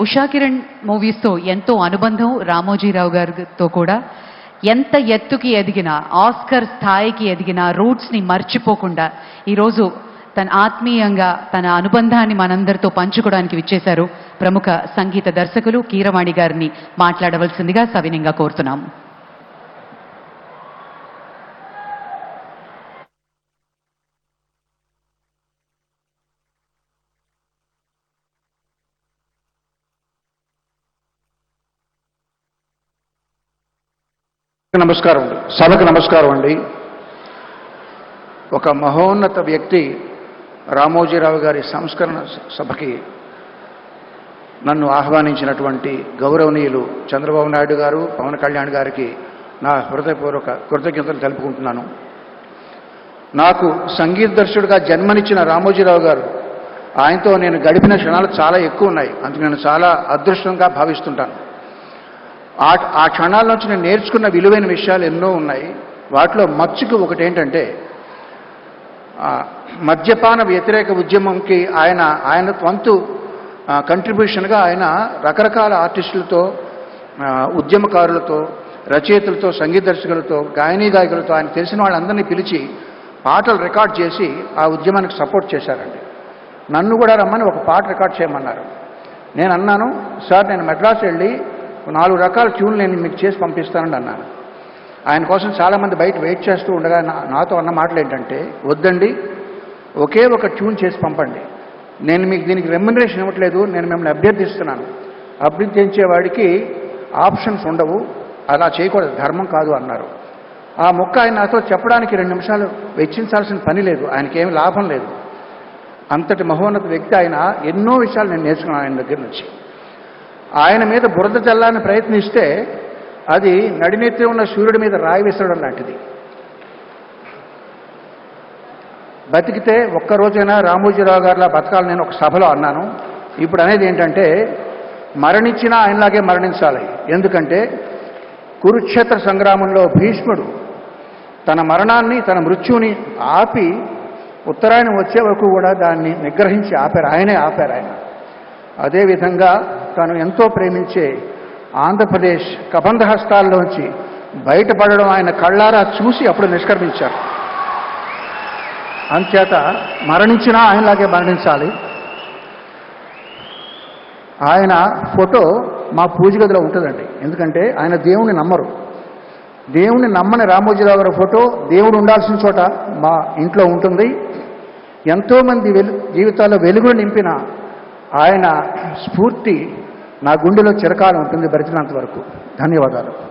ఉషా కిరణ్ మూవీస్తో ఎంతో అనుబంధం రామోజీరావు గారితో కూడా. ఎంత ఎత్తుకి ఎదిగినా ఆస్కర్ స్థాయికి ఎదిగిన రూట్స్ని మర్చిపోకుండా ఈరోజు తన ఆత్మీయంగా తన అనుబంధాన్ని మనందరితో పంచుకోవడానికి విచ్చేశారు ప్రముఖ సంగీత దర్శకులు కీరవాణి గారిని మాట్లాడవలసిందిగా సవినంగా కోరుతున్నాం నమస్కారం అండి. సభకు నమస్కారం అండి. ఒక మహోన్నత వ్యక్తి రామోజీరావు గారి సంస్కరణ సభకి నన్ను ఆహ్వానించినటువంటి గౌరవనీయులు చంద్రబాబు నాయుడు గారు పవన్ కళ్యాణ్ గారికి నా హృదయపూర్వక కృతజ్ఞతలు తెలుపుకుంటున్నాను. నాకు సంగీత దర్శకుడిగా జన్మనిచ్చిన రామోజీరావు గారు ఆయనతో నేను గడిపిన క్షణాలు చాలా ఎక్కువ ఉన్నాయి. అందుకు నేను చాలా అదృష్టంగా భావిస్తుంటాను. ఆ ఆ క్షణాల నుంచి నేను నేర్చుకున్న విలువైన విషయాలు ఎన్నో ఉన్నాయి. వాటిలో మచ్చుకు ఒకటి ఏంటంటే మద్యపాన వ్యతిరేక ఉద్యమంకి ఆయన ఆయన వంతు కంట్రిబ్యూషన్గా ఆయన రకరకాల ఆర్టిస్టులతో ఉద్యమకారులతో రచయితలతో సంగీత దర్శకులతో గాయనీ గాయకులతో ఆయన తెలిసిన వాళ్ళందరినీ పిలిచి పాటలు రికార్డ్ చేసి ఆ ఉద్యమానికి సపోర్ట్ చేశారండి. నన్ను కూడా రమ్మని ఒక పాట రికార్డ్ చేయమన్నారు. నేను అన్నాను సార్ నేను మెడ్రాస్ వెళ్ళి నాలుగు రకాల ట్యూన్లు నేను మీకు చేసి పంపిస్తానండి అన్నాను. ఆయన కోసం చాలామంది బయట వెయిట్ చేస్తూ ఉండగా నా- నాతో అన్న మాటలు ఏంటంటే వద్దండి ఒకే ఒక ట్యూన్ చేసి పంపండి. నేను మీకు దీనికి రెమ్యునరేషన్ ఇవ్వట్లేదు నేను మిమ్మల్ని అభ్యర్థిస్తున్నాను. అభ్యర్థించేవాడికి ఆప్షన్స్ ఉండవు అలా చేయకూడదు ధర్మం కాదు అన్నారు. ఆ మొక్క ఆయన నాతో చెప్పడానికి రెండు నిమిషాలు వెచ్చించాల్సిన పని లేదు ఆయనకి ఏమి లాభం లేదు. అంతటి మహోన్నత వ్యక్తి ఆయన ఎన్నో విషయాలు నేను నేర్చుకున్నాను ఆయన దగ్గర నుంచి. ఆయన మీద బురద చల్లాలని ప్రయత్నిస్తే అది నడినెత్తి ఉన్న సూర్యుడి మీద రాయి విసరడం లాంటిది. బతికితే ఒక్కరోజైనా రామోజీరావు గారిలా బతకాలని నేను ఒక సభలో అన్నాను. ఇప్పుడు అనేది ఏంటంటే మరణించినా ఆయనలాగే మరణించాలి. ఎందుకంటే కురుక్షేత్ర సంగ్రామంలో భీష్ముడు తన మరణాన్ని తన మృత్యుని ఆపి ఉత్తరాయణం వచ్చే వరకు కూడా దాన్ని నిగ్రహించి ఆపారు. ఆయనే ఆపారు ఆయన. అదేవిధంగా తను ఎంతో ప్రేమించే ఆంధ్రప్రదేశ్ కబంధ హస్తాల్లోంచి బయటపడడం ఆయన కళ్ళారా చూసి అప్పుడు నిష్క్రమించారు. అంచేత మరణించినా ఆయనలాగే మరణించాలి. ఆయన ఫోటో మా పూజ గదిలో ఉంటుందండి. ఎందుకంటే ఆయన దేవుణ్ణి నమ్మరు. దేవుణ్ణి నమ్మని రామోజీరావు గారి ఫోటో దేవుడు ఉండాల్సిన చోట మా ఇంట్లో ఉంటుంది. ఎంతోమంది వెలు జీవితాల్లో వెలుగులు నింపిన ఆయన స్ఫూర్తి నా గుండెలో చిరకాలం ఉంటుంది బ్రతికినంత వరకు. ధన్యవాదాలు.